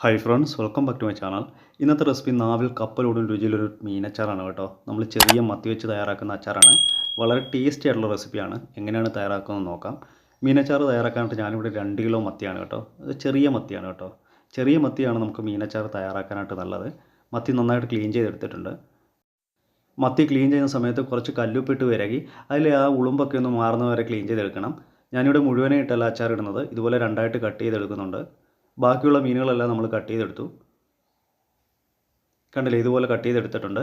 Hi friends welcome back to my channel ഇന്നത്തെ recipe നാവിൽ കപ്പലോടും രുചിയിലൊരു മീനച്ചാറാണ് കേട്ടോ. നമ്മൾ ചെറിയ മത്തി വെച്ച് തയ്യാറാക്കുന്ന അച്ചാറാണ്. വളരെ ടേസ്റ്റി ആയിട്ടുള്ള റെസിപ്പിയാണ് എങ്ങനെയാണ് തയ്യാറാക്കുന്നത് നോക്കാം. മീനച്ചാറ് തയ്യാറാക്കാനായിട്ട് ഞാനിവിടെ രണ്ട് കിലോ മത്തിയാണ് കേട്ടോ. അത് ചെറിയ മത്തിയാണ് കേട്ടോ. ചെറിയ മത്തിയാണ് നമുക്ക് മീനച്ചാറ് തയ്യാറാക്കാനായിട്ട് നല്ലത്. മത്തി നന്നായിട്ട് ക്ലീൻ ചെയ്തെടുത്തിട്ടുണ്ട്. മത്തി ക്ലീൻ ചെയ്യുന്ന സമയത്ത് കുറച്ച് കല്ലുപ്പിട്ട് വിരകി അതിൽ ആ ഉളുമ്പൊക്കെ ഒന്ന് മാറുന്നവരെ ക്ലീൻ ചെയ്തെടുക്കണം. ഞാനിവിടെ മുഴുവനായിട്ടല്ല അച്ചാർ ഇടുന്നത് ഇതുപോലെ രണ്ടായിട്ട് കട്ട് ചെയ്തെടുക്കുന്നുണ്ട്. ബാക്കിയുള്ള മീനുകളെല്ലാം നമ്മൾ കട്ട് ചെയ്തെടുത്തു. കണ്ടില്ലേ ഇതുപോലെ കട്ട് ചെയ്തെടുത്തിട്ടുണ്ട്.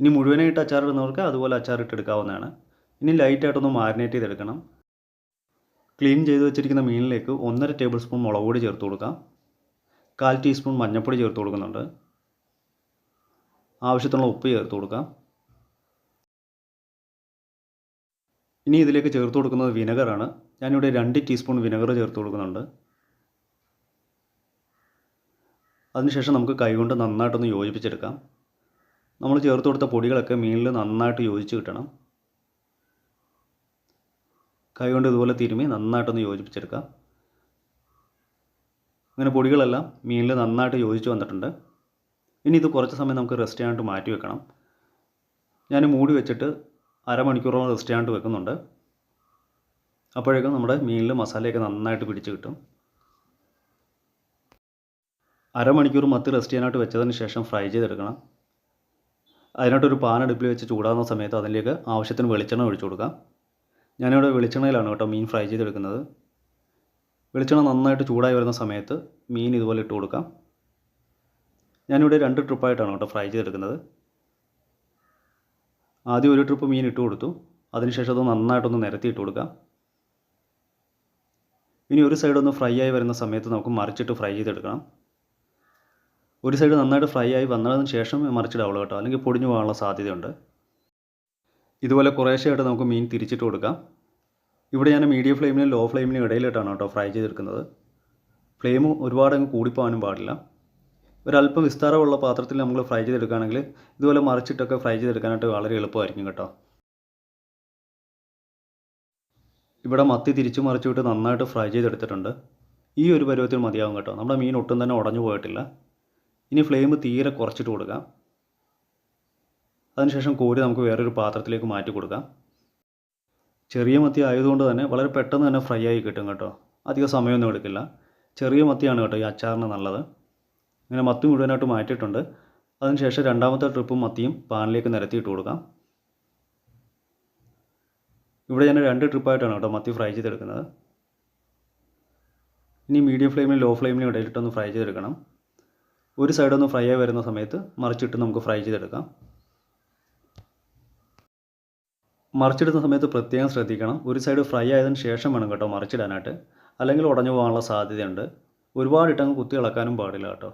ഇനി മുഴുവനായിട്ട് അച്ചാർ ഇടുന്നവർക്ക് അതുപോലെ അച്ചാർ ഇട്ടെടുക്കാവുന്നതാണ് ഇനി ലൈറ്റായിട്ടൊന്ന് മാരിനേറ്റ് ചെയ്തെടുക്കണം. ക്ലീൻ ചെയ്ത് വെച്ചിരിക്കുന്ന മീനിലേക്ക് ഒന്നര ടേബിൾ സ്പൂൺ മുളക് പൊടി ചേർത്ത് കൊടുക്കാം. കാൽ ടീസ്പൂൺ മഞ്ഞൾപ്പൊടി ചേർത്ത് കൊടുക്കുന്നുണ്ട്. ആവശ്യത്തിനുള്ള ഉപ്പ് ചേർത്ത് കൊടുക്കാം. ഇനി ഇതിലേക്ക് ചേർത്ത് കൊടുക്കുന്നത് വിനെഗറാണ്. ഞാനിവിടെ രണ്ട് ടീസ്പൂൺ വിനെഗർ ചേർത്ത് കൊടുക്കുന്നുണ്ട്. അതിനുശേഷം നമുക്ക് കൈകൊണ്ട് നന്നായിട്ടൊന്ന് യോജിപ്പിച്ചെടുക്കാം. നമ്മൾ ചേർത്ത് കൊടുത്ത പൊടികളൊക്കെ മീനിൽ നന്നായിട്ട് യോജിച്ച് കിട്ടണം. കൈകൊണ്ട് ഇതുപോലെ തിരുമി നന്നായിട്ടൊന്ന് യോജിപ്പിച്ചെടുക്കാം. അങ്ങനെ പൊടികളെല്ലാം മീനിൽ നന്നായിട്ട് യോജിച്ച് വന്നിട്ടുണ്ട്. ഇനി ഇത് കുറച്ച് സമയം നമുക്ക് റെസ്റ്റ് ചെയ്യാനായിട്ട് മാറ്റി വെക്കണം. ഞാൻ മൂടി വെച്ചിട്ട് അരമണിക്കൂറോളം റെസ്റ്റ് ചെയ്യാനായിട്ട് വെക്കുന്നുണ്ട്. അപ്പോഴേക്കും നമ്മുടെ മീനിൽ മസാലയൊക്കെ നന്നായിട്ട് പിടിച്ച് കിട്ടും. അരമണിക്കൂർ മത്തി റെസ്റ്റ് ചെയ്യാനായിട്ട് വെച്ചതിന് ശേഷം ഫ്രൈ ചെയ്തെടുക്കണം. അതിനായിട്ടൊരു പാൻ അടുപ്പിൽ വെച്ച് ചൂടാകുന്ന സമയത്ത് അതിലേക്ക് ആവശ്യത്തിന് വെളിച്ചെണ്ണ ഒഴിച്ചു കൊടുക്കാം. ഞാനിവിടെ വെളിച്ചെണ്ണയിലാണ് കേട്ടോ മീൻ ഫ്രൈ ചെയ്തെടുക്കുന്നത്. വെളിച്ചെണ്ണ നന്നായിട്ട് ചൂടായി വരുന്ന സമയത്ത് മീൻ ഇതുപോലെ ഇട്ട് കൊടുക്കാം. ഞാനിവിടെ രണ്ട് ട്രിപ്പായിട്ടാണ് കേട്ടോ ഫ്രൈ ചെയ്തെടുക്കുന്നത്. ആദ്യം ഒരു ട്രിപ്പ് മീൻ ഇട്ട് കൊടുത്തു. അതിനുശേഷം അത് നന്നായിട്ടൊന്ന് നിരത്തി ഇട്ട് കൊടുക്കാം. ഇനി ഒരു സൈഡ് ഒന്ന് ഫ്രൈ ആയി വരുന്ന സമയത്ത് നമുക്ക് മറിച്ചിട്ട് ഫ്രൈ ചെയ്തെടുക്കണം. ഒരു സൈഡ് നന്നായിട്ട് ഫ്രൈ ആയി വന്നതിന് ശേഷം മറിച്ചിടാവുള്ളൂ കേട്ടോ. അല്ലെങ്കിൽ പൊടിഞ്ഞു പോകാനുള്ള സാധ്യതയുണ്ട്. ഇതുപോലെ കുറേശ്ശെയായിട്ട് നമുക്ക് മീൻ തിരിച്ചിട്ട് കൊടുക്കാം. ഇവിടെ ഞാൻ മീഡിയം ഫ്ലെയിമിനും ലോ ഫ്ലെയിമിനും ഇടയിലിട്ടാണ് കേട്ടോ ഫ്രൈ ചെയ്തെടുക്കുന്നത്. ഫ്ലെയിം ഒരുപാട് അങ്ങ് കൂടിപ്പോകാനും പാടില്ല. ഒരല്പം വിസ്താരമുള്ള പാത്രത്തിൽ നമ്മൾ ഫ്രൈ ചെയ്തെടുക്കുകയാണെങ്കിൽ ഇതുപോലെ മറിച്ചിട്ടൊക്കെ ഫ്രൈ ചെയ്തെടുക്കാനായിട്ട് വളരെ എളുപ്പമായിരിക്കും കേട്ടോ. ഇവിടെ മത്തി തിരിച്ചു മറിച്ചു വിട്ട് നന്നായിട്ട് ഫ്രൈ ചെയ്തെടുത്തിട്ടുണ്ട്. ഈ ഒരു പരുവത്തിൽ മതിയാവും കേട്ടോ. നമ്മുടെ മീൻ ഒട്ടും തന്നെ ഉടഞ്ഞു പോയിട്ടില്ല. ഇനി ഫ്ലെയിം തീരെ കുറച്ചിട്ട് കൊടുക്കാം. അതിനുശേഷം കോരി നമുക്ക് വേറൊരു പാത്രത്തിലേക്ക് മാറ്റി കൊടുക്കാം. ചെറിയ മത്തി ആയതുകൊണ്ട് തന്നെ വളരെ പെട്ടെന്ന് തന്നെ ഫ്രൈ ആയി കിട്ടും കേട്ടോ. അധികം സമയമൊന്നും എടുക്കില്ല. ചെറിയ മത്തിയാണ് കേട്ടോ ഈ അച്ചാറിന് നല്ലത്. ഇങ്ങനെ മത്തി മുഴുവനായിട്ട് മാറ്റിയിട്ടുണ്ട്. അതിനുശേഷം രണ്ടാമത്തെ ട്രിപ്പും മത്തിയും പാനിലേക്ക് നിരത്തിയിട്ട് കൊടുക്കാം. ഇവിടെ ഞാൻ രണ്ട് ട്രിപ്പായിട്ടാണ് കേട്ടോ മത്തി ഫ്രൈ ചെയ്തെടുക്കുന്നത്. ഇനി മീഡിയം ഫ്ലെയിമിലും ലോ ഫ്ലെയിമിലും ഇടയിലിട്ടൊന്ന് ഫ്രൈ ചെയ്തെടുക്കണം. ഒരു സൈഡ് ഒന്ന് ഫ്രൈ ആയി വരുന്ന സമയത്ത് മറിച്ചിട്ട് നമുക്ക് ഫ്രൈ ചെയ്തെടുക്കാം. മറിച്ചിടുന്ന സമയത്ത് പ്രത്യേകം ശ്രദ്ധിക്കണം. ഒരു സൈഡ് ഫ്രൈ ആയതിനു ശേഷം വേണം കേട്ടോ മറിച്ചിടാനായിട്ട്. അല്ലെങ്കിൽ ഉടഞ്ഞു പോകാനുള്ള സാധ്യതയുണ്ട്. ഒരുപാട് ഇട്ടങ്ങ് കുത്തി ഇളക്കാനും പാടില്ല കേട്ടോ.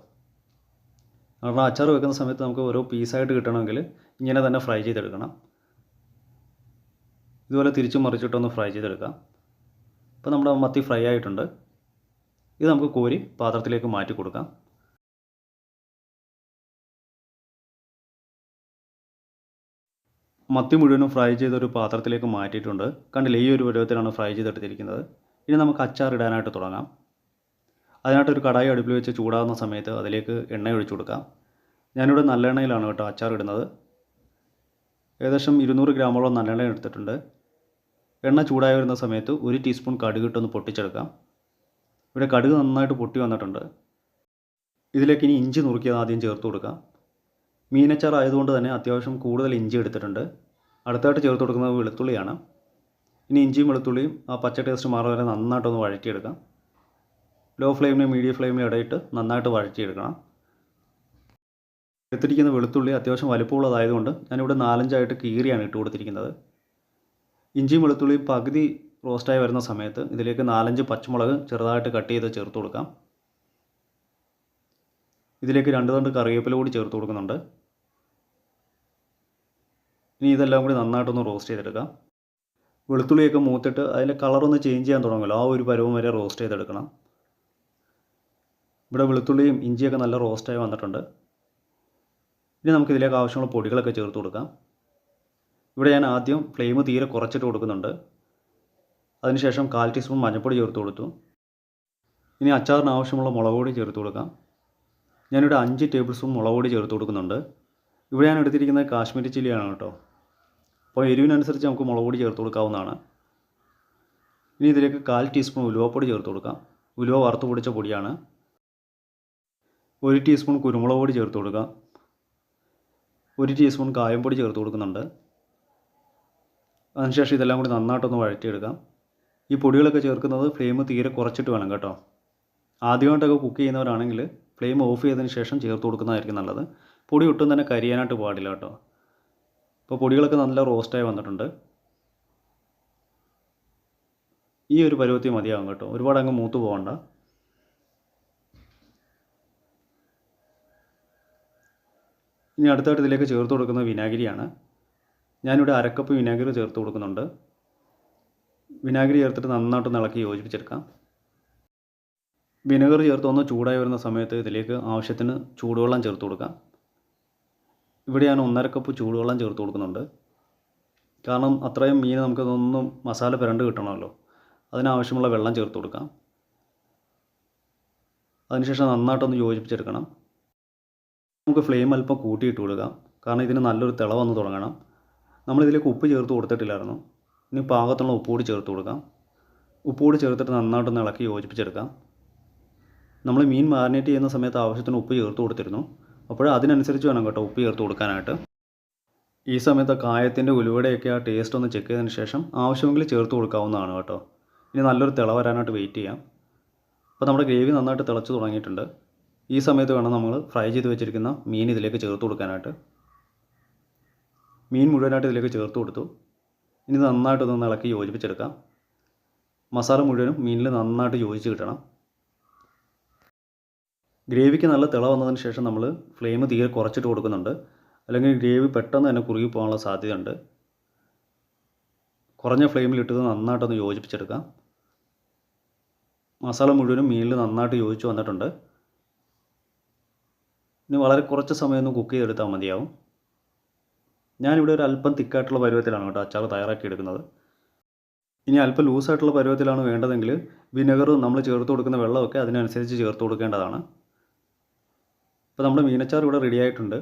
കാരണം അച്ചാർ വെക്കുന്ന സമയത്ത് നമുക്ക് ഓരോ പീസായിട്ട് കിട്ടണമെങ്കിൽ ഇങ്ങനെ തന്നെ ഫ്രൈ ചെയ്തെടുക്കണം. ഇതുപോലെ തിരിച്ചും മറിച്ചിട്ടൊന്ന് ഫ്രൈ ചെയ്തെടുക്കാം. അപ്പോൾ നമ്മുടെ മത്തി ഫ്രൈ ആയിട്ടുണ്ട്. ഇത് നമുക്ക് കോരി പാത്രത്തിലേക്ക് മാറ്റി കൊടുക്കാം. മത്തി മുഴുവനും ഫ്രൈ ചെയ്ത ഒരു പാത്രത്തിലേക്ക് മാറ്റിയിട്ടുണ്ട്. കണ്ടില്ലേ ഈ ഒരു പരുവത്തിലാണ് ഫ്രൈ ചെയ്തെടുത്തിരിക്കുന്നത്. ഇനി നമുക്ക് അച്ചാർ ഇടാനായിട്ട് തുടങ്ങാം. അതിനായിട്ട് ഒരു കടായി അടുപ്പിൽ വെച്ച് ചൂടാകുന്ന സമയത്ത് അതിലേക്ക് എണ്ണ ഒഴിച്ചു കൊടുക്കാം. ഞാനിവിടെ നല്ലെണ്ണയിലാണ് കേട്ടോ അച്ചാർ ഇടുന്നത്. ഏകദേശം ഇരുന്നൂറ് ഗ്രാമോളം നല്ലെണ്ണ എടുത്തിട്ടുണ്ട്. എണ്ണ ചൂടായി വരുന്ന സമയത്ത് ഒരു ടീസ്പൂൺ കടുക് ഇട്ടൊന്ന് പൊട്ടിച്ചെടുക്കാം. ഇവിടെ കടുക് നന്നായിട്ട് പൊട്ടി വന്നിട്ടുണ്ട്. ഇതിലേക്ക് ഇനി ഇഞ്ചി നുറുക്കിയത് ആദ്യം ചേർത്ത് കൊടുക്കാം. മീനച്ചാർ ആയതുകൊണ്ട് തന്നെ അത്യാവശ്യം കൂടുതൽ ഇഞ്ചി എടുത്തിട്ടുണ്ട്. അടുത്തായിട്ട് ചേർത്ത് കൊടുക്കുന്നത് വെളുത്തുള്ളിയാണ്. ഇനി ഇഞ്ചിയും വെളുത്തുള്ളിയും ആ പച്ച ടേസ്റ്റ് മാറുക വരെ നന്നായിട്ടൊന്ന് വഴറ്റിയെടുക്കാം. ലോ ഫ്ലെയിമിനും മീഡിയം ഫ്ലെയിമിനും ഇടയിട്ട് നന്നായിട്ട് വഴറ്റിയെടുക്കണം. എടുത്തിരിക്കുന്ന വെളുത്തുള്ളി അത്യാവശ്യം വലുപ്പമുള്ളതായതുകൊണ്ട് ഞാനിവിടെ നാലഞ്ചായിട്ട് കീറിയാണ് ഇട്ട് കൊടുത്തിരിക്കുന്നത്. ഇഞ്ചിയും വെളുത്തുള്ളിയും പകുതി റോസ്റ്റായി വരുന്ന സമയത്ത് ഇതിലേക്ക് നാലഞ്ച് പച്ചമുളക് ചെറുതായിട്ട് കട്ട് ചെയ്ത് ചേർത്ത് കൊടുക്കാം. ഇതിലേക്ക് രണ്ട് തണ്ട് കറിവേപ്പില കൂടി ചേർത്ത് കൊടുക്കുന്നുണ്ട്. ഇനി ഇതെല്ലാം കൂടി നന്നായിട്ടൊന്ന് റോസ്റ്റ് ചെയ്തെടുക്കാം. വെളുത്തുള്ളിയൊക്കെ മൂത്തിട്ട് അതിന്റെ കളറൊന്ന് ചേഞ്ച് ചെയ്യാൻ തുടങ്ങുമല്ലോ. ആ ഒരു പരുവം വരെ റോസ്റ്റ് ചെയ്തെടുക്കണം. ഇവിടെ വെളുത്തുള്ളിയും ഇഞ്ചിയൊക്കെ നല്ല റോസ്റ്റായി വന്നിട്ടുണ്ട്. ഇനി നമുക്ക് ഇതിലേക്ക് ആവശ്യമുള്ള പൊടികളൊക്കെ ചേർത്ത് കൊടുക്കാം. ഇവിടെ ഞാൻ ആദ്യം ഫ്ലെയിം തീരെ കുറച്ചിട്ട് കൊടുക്കുന്നുണ്ട്. അതിനുശേഷം കാൽ ടീസ്പൂൺ മഞ്ഞൾപ്പൊടി ചേർത്ത് കൊടുത്തു. ഇനി അച്ചാറിന് ആവശ്യമുള്ള മുളക് പൊടി ചേർത്ത് കൊടുക്കാം. ഞാനിവിടെ അഞ്ച് ടേബിൾ സ്പൂൺ മുളക് പൊടി ചേർത്ത് കൊടുക്കുന്നുണ്ട്. ഇവിടെ ഞാൻ എടുത്തിരിക്കുന്നത് കാശ്മീരി ചില്ലിയാണ് കേട്ടോ. അപ്പോൾ എരിവിനനുസരിച്ച് നമുക്ക് മുളക് പൊടി ചേർത്ത് കൊടുക്കാവുന്നതാണ്. ഇനി ഇതിലേക്ക് കാൽ ടീസ്പൂൺ ഉലുവപ്പൊടി ചേർത്ത് കൊടുക്കാം. ഉലുവ വറുത്ത് പൊടിച്ച പൊടിയാണ്. ഒരു ടീസ്പൂൺ കുരുമുളക് പൊടി ചേർത്ത് കൊടുക്കാം. ഒരു ടീസ്പൂൺ കായം പൊടി ചേർത്ത് കൊടുക്കുന്നുണ്ട്. അതിനുശേഷം ഇതെല്ലാം കൂടി നന്നായിട്ടൊന്ന് വഴറ്റിയെടുക്കാം. ഈ പൊടികളൊക്കെ ചേർക്കുന്നത് ഫ്ലെയിം തീരെ കുറച്ചിട്ട് വേണം കേട്ടോ. ആദ്യമായിട്ടൊക്കെ കുക്ക് ചെയ്യുന്നവരാണെങ്കിൽ ഫ്ലെയിം ഓഫ് ചെയ്തതിന് ശേഷം ചേർത്ത് കൊടുക്കുന്നതായിരിക്കും നല്ലത്. പൊടി ഒട്ടും തന്നെ കരിയാനായിട്ട് പാടില്ല കേട്ടോ. ഇപ്പോൾ പൊടികളൊക്കെ നല്ല റോസ്റ്റായി വന്നിട്ടുണ്ട്. ഈ ഒരു പരുവത്തിൽ മതിയാകും കേട്ടോ. ഒരുപാട് അങ്ങ് മൂത്ത് പോകണ്ട ഇനി അടുത്തായിട്ട് ഇതിലേക്ക് ചേർത്ത് കൊടുക്കുന്നത് വിനാഗിരിയാണ്. ഞാനിവിടെ അരക്കപ്പ് വിനാഗിരി ചേർത്ത് കൊടുക്കുന്നുണ്ട്. വിനാഗിരി ചേർത്തിട്ട് നന്നായിട്ട് ഇളക്കി യോജിപ്പിച്ചെടുക്കാം. വിനെഗർ ചേർത്ത് ഒന്ന് ചൂടായി വരുന്ന സമയത്ത് ഇതിലേക്ക് ആവശ്യത്തിന് ചൂടുവെള്ളം ചേർത്ത് കൊടുക്കാം. ഇവിടെ ഞാൻ ഒന്നര കപ്പ് ചൂടുവെള്ളം ചേർത്ത് കൊടുക്കുന്നുണ്ട്. കാരണം അത്രയും മീൻ നമുക്കതൊന്നും മസാല പുരണ്ട് കിട്ടണമല്ലോ. അതിനാവശ്യമുള്ള വെള്ളം ചേർത്ത് കൊടുക്കാം. അതിനുശേഷം നന്നായിട്ടൊന്ന് യോജിപ്പിച്ചെടുക്കണം. നമുക്ക് ഫ്ലെയിം അല്പം കൂട്ടിയിട്ട് കൊടുക്കാം. കാരണം ഇതിന് നല്ലൊരു തിളവന്ന് തുടങ്ങണം. നമ്മളിതിലേക്ക് ഉപ്പ് ചേർത്ത് കൊടുത്തിട്ടില്ലായിരുന്നു. ഇനി പാകത്തുള്ള ഉപ്പ് കൂടി ചേർത്ത് കൊടുക്കാം. ഉപ്പ് കൂടി ചേർത്തിട്ട് നന്നായിട്ടൊന്ന് ഇളക്കി യോജിപ്പിച്ചെടുക്കാം. നമ്മൾ മീൻ മാരിനേറ്റ് ചെയ്യുന്ന സമയത്ത് ആവശ്യത്തിന് ഉപ്പ് ചേർത്ത് കൊടുത്തിരുന്നു. അപ്പോൾ അതിനനുസരിച്ച് വേണം കേട്ടോ ഉപ്പ് ചേർത്ത് കൊടുക്കാനായിട്ട്. ഈ സമയത്ത് കായത്തിന്റെ ഉലുവയുടെയൊക്കെ ആ ടേസ്റ്റ് ഒന്ന് ചെക്ക് ചെയ്തതിന് ശേഷം ആവശ്യമെങ്കിൽ ചേർത്ത് കൊടുക്കാവുന്നതാണ് കേട്ടോ. ഇനി നല്ലൊരു തിള വരാനായിട്ട് വെയിറ്റ് ചെയ്യാം. അപ്പോൾ നമ്മുടെ ഗ്രേവി നന്നായിട്ട് തിളച്ച് തുടങ്ങിയിട്ടുണ്ട്. ഈ സമയത്ത് വേണം നമ്മൾ ഫ്രൈ ചെയ്ത് വെച്ചിരിക്കുന്ന മീൻ ഇതിലേക്ക് ചേർത്ത് കൊടുക്കാനായിട്ട്. മീൻ മുഴുവനായിട്ട് ഇതിലേക്ക് ചേർത്ത് കൊടുത്തു. ഇനി നന്നായിട്ടൊന്ന് ഇളക്കി യോജിപ്പിച്ചെടുക്കാം. മസാല മുഴുവനും മീനിൽ നന്നായിട്ട് യോജിച്ച് കിട്ടണം. ഗ്രേവിക്ക് നല്ല തിള വന്നതിന് ശേഷം നമ്മൾ ഫ്ലെയിം തീരെ കുറച്ചിട്ട് കൊടുക്കുന്നുണ്ട്. അല്ലെങ്കിൽ ഗ്രേവി പെട്ടെന്ന് തന്നെ കുറുകി പോകാനുള്ള സാധ്യതയുണ്ട്. കുറഞ്ഞ ഫ്ലെയിമിലിട്ടത് നന്നായിട്ടൊന്ന് യോജിപ്പിച്ചെടുക്കാം. മസാല മുഴുവനും മീനിൽ നന്നായിട്ട് യോജിച്ച് വന്നിട്ടുണ്ട്. ഇനി വളരെ കുറച്ച് സമയം ഒന്ന് കുക്ക് ചെയ്തെടുത്താൽ മതിയാവും. ഞാനിവിടെ ഒരു അല്പം തിക്കായിട്ടുള്ള പരുവത്തിലാണ് കേട്ടോ അച്ചാർ തയ്യാറാക്കി എടുക്കുന്നത്. ഇനി അല്പം ലൂസായിട്ടുള്ള പരുവത്തിലാണ് വേണ്ടതെങ്കിൽ വിനെഗർ നമ്മൾ ചേർത്ത് കൊടുക്കുന്ന വെള്ളമൊക്കെ അതിനനുസരിച്ച് ചേർത്ത് കൊടുക്കേണ്ടതാണ്. ഇപ്പോൾ നമ്മുടെ മീനച്ചാർ ഇവിടെ റെഡി ആയിട്ടുണ്ട്.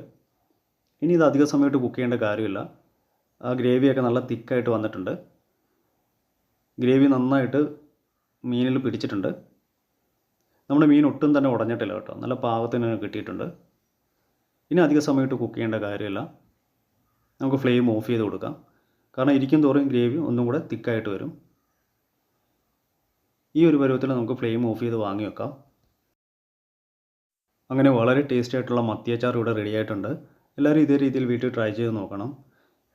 ഇനി ഇത് അധിക സമയത്ത് കുക്ക് ചെയ്യേണ്ട കാര്യമില്ല. ആ ഗ്രേവിയൊക്കെ നല്ല തിക്കായിട്ട് വന്നിട്ടുണ്ട്. ഗ്രേവി നന്നായിട്ട് മീനിൽ പിടിച്ചിട്ടുണ്ട്. നമ്മുടെ മീൻ ഒട്ടും തന്നെ ഉടഞ്ഞിട്ടില്ല കേട്ടോ. നല്ല പാകത്തിന് കിട്ടിയിട്ടുണ്ട്. ഇനി അധിക സമയത്ത് കുക്ക് ചെയ്യേണ്ട കാര്യമില്ല. നമുക്ക് ഫ്ലെയിം ഓഫ് ചെയ്ത് കൊടുക്കാം. കാരണം ഇരിക്കും തോറും ഗ്രേവി ഒന്നും കൂടെ തിക്കായിട്ട് വരും. ഈ ഒരു പരുവത്തിൽ നമുക്ക് ഫ്ലെയിം ഓഫ് ചെയ്ത് വാങ്ങി വെക്കാം. അങ്ങനെ വളരെ ടേസ്റ്റി ആയിട്ടുള്ള മത്തിയച്ചാർ ഇവിടെ റെഡി ആയിട്ടുണ്ട്. എല്ലാവരും ഇതേ രീതിയിൽ വീട്ടിൽ ട്രൈ ചെയ്ത് നോക്കണം.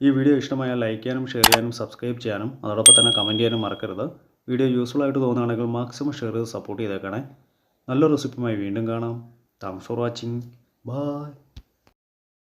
ഈ വീഡിയോ ഇഷ്ടമായാൽ ലൈക്ക് ചെയ്യാനും ഷെയർ ചെയ്യാനും സബ്സ്ക്രൈബ് ചെയ്യാനും അതോടൊപ്പം തന്നെ കമന്റ് ചെയ്യാനും മറക്കരുത്. വീഡിയോ യൂസ്ഫുൾ ആയിട്ട് തോന്നുകയാണെങ്കിൽ മാക്സിമം ഷെയർ ചെയ്ത് സപ്പോർട്ട് ചെയ്തേക്കണേ. നല്ല റെസിപ്പിയുമായി വീണ്ടും കാണാം. Thanks for watching bye